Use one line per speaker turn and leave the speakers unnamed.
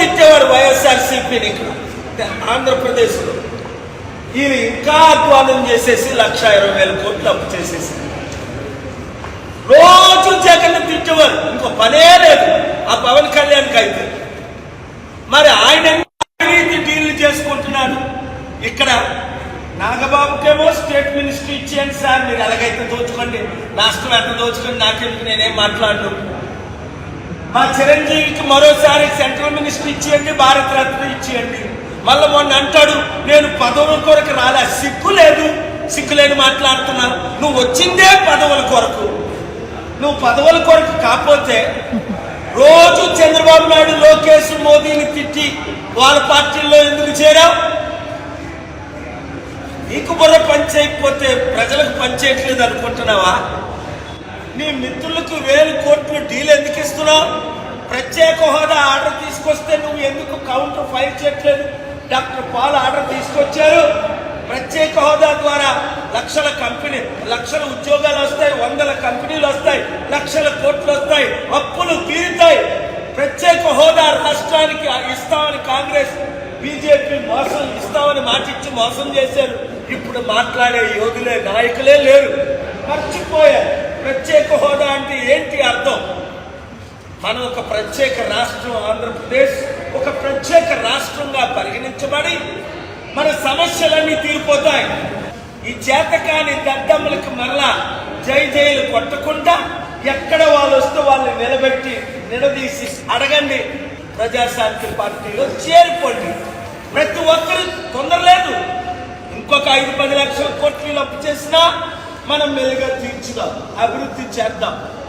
తిట్టేవాడు వైఎస్ఆర్సీపీని ఇక్కడ ఆంధ్రప్రదేశ్లో. ఈయన ఇంకా అధ్వానం చేసేసి లక్ష ఇరవై వేల కోట్లు అప్పు చేసేసి. రోజు జగన్ తిట్టేవారు ఇంకో పనే లేదు. ఆ పవన్ కళ్యాణ్కి అయితే. మరి ఆయన అవినీతి డీల్ చేసుకుంటున్నాడు? ఇక్కడ నాగబాబుకేమో స్టేట్ మినిస్ట్రీ ఇచ్చేయండి సార్. మీరు ఎలాగైతే దోచుకోండి రాష్ట్రం ఎంత దోచుకోండి నాకెందుకు నేనేం మాట్లాడను? మా చిరంజీవికి మరోసారి సెంట్రల్ మినిస్టర్ ఇచ్చేయండి భారత రత్న ఇచ్చేయండి. మళ్ళీ మొన్న అంటాడు నేను పదవుల కొరకు రాలే సిగ్గు లేదు. సిగ్గు లేని మాట్లాడుతున్నాను నువ్వు వచ్చిందే పదవుల కొరకు. నువ్వు పదవుల కొరకు కాకపోతే రోజు చంద్రబాబు నాయుడు లోకేష్ మోదీని తిట్టి వాళ్ళ పార్టీల్లో ఎందుకు చేరావు? నీకు బుర్ర పనిచేయకపోతే ప్రజలకు పనిచేయట్లేదు అనుకుంటున్నావా? నీ మిత్రులకు వేలు కోట్లు డీల్ ఎందుకు ఇస్తున్నావు ప్రత్యేక హోదా ఆర్డర్ తీసుకొస్తే నువ్వు ఎందుకు కౌంటర్ ఫైల్ చేయట్లేదు? డాక్టర్ పాల్ ఆర్డర్ తీసుకొచ్చారు. ప్రత్యేక హోదా ద్వారా లక్షల కంపెనీ లక్షల ఉద్యోగాలు వస్తాయి వందల కంపెనీలు వస్తాయి లక్షల కోట్లు వస్తాయి అప్పులు తీరుతాయి. ప్రత్యేక హోదా రాష్ట్రానికి ఇస్తామని కాంగ్రెస్ బీజేపీ మోసం ఇస్తామని మాటిచ్చి మోసం చేశారు. ఇప్పుడు మాట్లాడే యోధులే నాయకులే లేరు. మర్చిపోయారు. ప్రత్యేక హోదా అంటే ఏంటి అర్థం? మనం ఒక ప్రత్యేక రాష్ట్రం ఆంధ్రప్రదేశ్ ఒక ప్రత్యేక రాష్ట్రంగా పరిగణించబడి మన సమస్యలన్నీ తీరిపోతాయి. ఈ చేతకాని దద్దమ్మలకు మరలా జై జైలు కొట్టకుండా ఎక్కడ వాళ్ళు వస్తే వాళ్ళని నిలబెట్టి నిలదీసి అడగండి. ప్రజాశాంతి పార్టీలో చేరిపోండి. ప్రతి ఒక్కరు తొందరలేదు. ఇంకొక ఐదు పది లక్షల కోట్లు అప్పు చేసినా మనం మెరుగా తీర్చుదాం అభివృద్ధి చేద్దాం.